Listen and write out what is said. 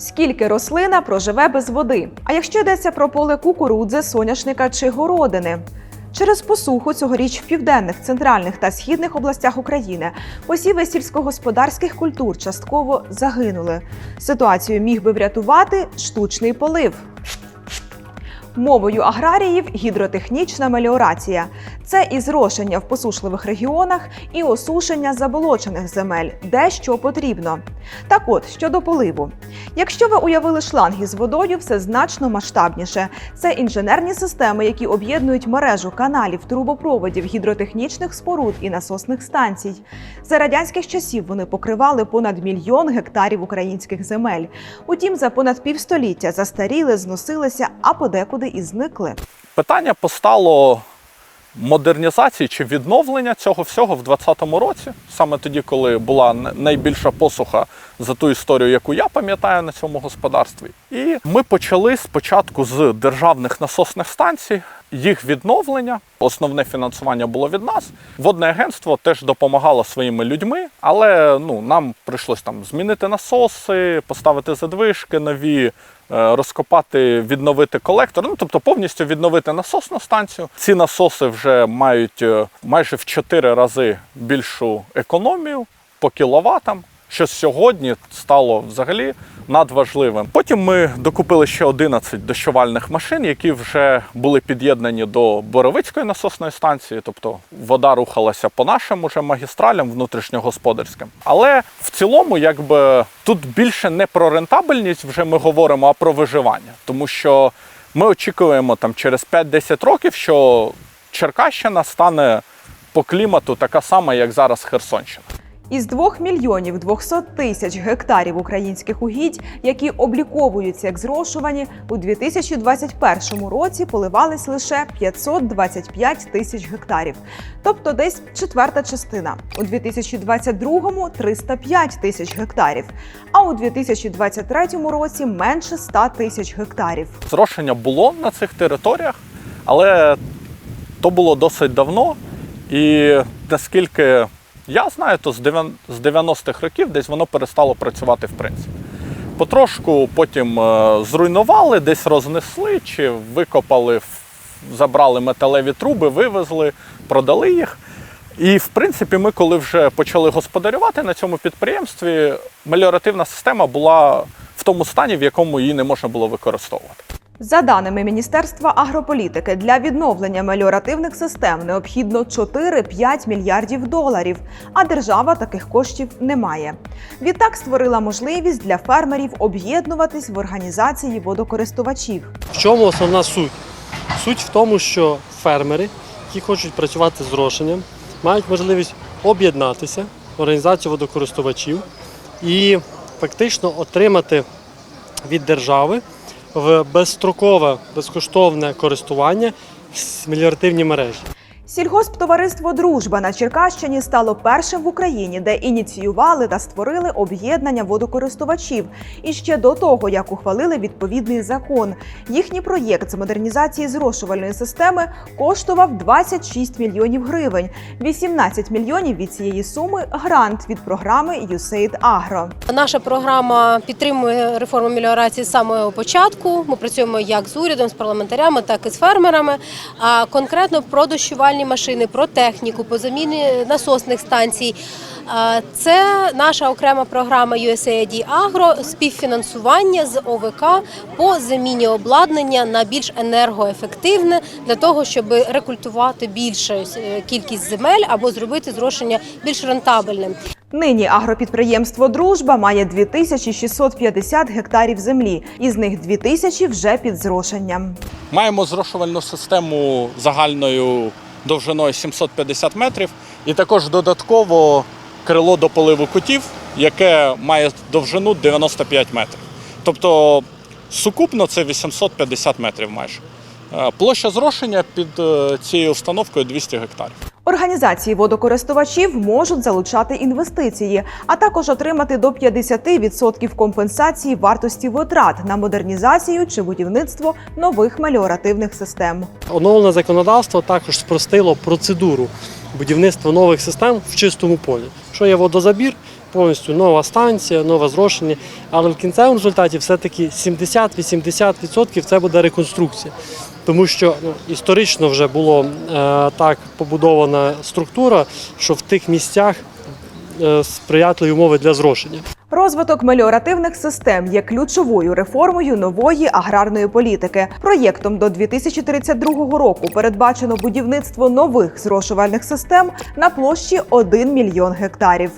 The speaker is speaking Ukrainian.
Скільки рослина проживе без води? А якщо йдеться про поле кукурудзи, соняшника чи городини? Через посуху цьогоріч в південних, центральних та східних областях України посіви сільськогосподарських культур частково загинули. Ситуацію міг би врятувати штучний полив. Мовою аграріїв гідротехнічна меліорація це і зрошення в посушливих регіонах, і осушення заболочених земель, де що потрібно. Так от щодо поливу. Якщо ви уявили шланги з водою, все значно масштабніше. Це інженерні системи, які об'єднують мережу каналів, трубопроводів, гідротехнічних споруд і насосних станцій. За радянських часів вони покривали понад мільйон гектарів українських земель. Утім, за понад півстоліття застаріли, зносилися, а подекуди і зникли. Питання постало модернізації чи відновлення цього всього в 2020 році, саме тоді, коли була найбільша посуха за ту історію, яку я пам'ятаю на цьому господарстві. І ми почали спочатку з державних насосних станцій. Їх відновлення, основне фінансування було від нас. Водне агентство теж допомагало своїми людьми, але ну нам прийшлось там змінити насоси, поставити задвижки нові, розкопати, відновити колектор. Ну тобто повністю відновити насосну станцію. Ці насоси вже мають е, майже в 4 рази більшу економію по кіловатам. Що сьогодні стало взагалі надважливим. Потім ми докупили ще 11 дощувальних машин, які вже були під'єднані до Боровицької насосної станції, тобто вода рухалася по нашим уже магістралям внутрішньогосподарським. Але в цілому, якби тут більше не про рентабельність вже ми говоримо, а про виживання, тому що ми очікуємо там через 5-10 років, що Черкащина стане по клімату така сама, як зараз Херсонщина. Із 2 мільйонів 200 тисяч гектарів українських угідь, які обліковуються як зрошувані, у 2021 році поливались лише 525 тисяч гектарів, тобто десь четверта частина. У 2022 – 305 тисяч гектарів, а у 2023 році менше 100 тисяч гектарів. Зрошення було на цих територіях, але то було досить давно. І наскільки я знаю, то з 90-х років десь воно перестало працювати в принципі. Потрошку потім е, зруйнували, десь рознесли чи викопали, забрали металеві труби, вивезли, продали їх. І в принципі, ми, коли вже почали господарювати на цьому підприємстві, меліоративна система була в тому стані, в якому її не можна було використовувати. За даними Міністерства агрополітики, для відновлення меліоративних систем необхідно 4-5 мільярдів доларів, а держава таких коштів не має. Відтак створила можливість для фермерів об'єднуватись в організації водокористувачів. В чому основна суть? Суть в тому, що фермери, які хочуть працювати з зрошенням, мають можливість об'єднатися в організацію водокористувачів і фактично отримати від держави в безстрокове безкоштовне користування меліоративні мережі. Сільгосптовариство Дружба на Черкащині стало першим в Україні, де ініціювали та створили об'єднання водокористувачів. І ще до того, як ухвалили відповідний закон. Їхній проєкт з модернізації зрошувальної системи коштував 26 мільйонів гривень. 18 мільйонів від цієї суми грант від програми USAID Agro. Наша програма підтримує реформу меліорації з самого початку. Ми працюємо як з урядом, з парламентарями, так і з фермерами. А конкретно про дощувальні машини, про техніку, по заміні насосних станцій. А, Це наша окрема програма USAID Agro співфінансування з ОВК по заміні обладнання на більш енергоефективне для того, щоб рекультувати більшу е, кількість земель або зробити зрошення більш рентабельним. Нині агропідприємство Дружба має 2650 гектарів землі, із них 2000 вже під зрошенням. Маємо зрошувальну систему загальною довжиною 750 метрів, і також додатково крило до поливу кутів, яке має довжину 95 метрів. Тобто сукупно це 850 метрів майже. Е, Площа зрошення під е, цією установкою 200 гектарів. Організації водокористувачів можуть залучати інвестиції, а також отримати до 50% компенсації вартості витрат на модернізацію чи будівництво нових меліоративних систем. Оновлене законодавство також спростило процедуру будівництва нових систем в чистому полі. Що є водозабір, повністю нова станція, нове зрошення. Але в кінцевому результаті все-таки 70-80% це буде реконструкція. Тому що історично вже було е, так побудована структура, що в тих місцях е, сприятливі умови для зрошення. Розвиток меліоративних систем є ключовою реформою нової аграрної політики. Проєктом до 2032 року передбачено будівництво нових зрошувальних систем на площі 1 мільйон гектарів.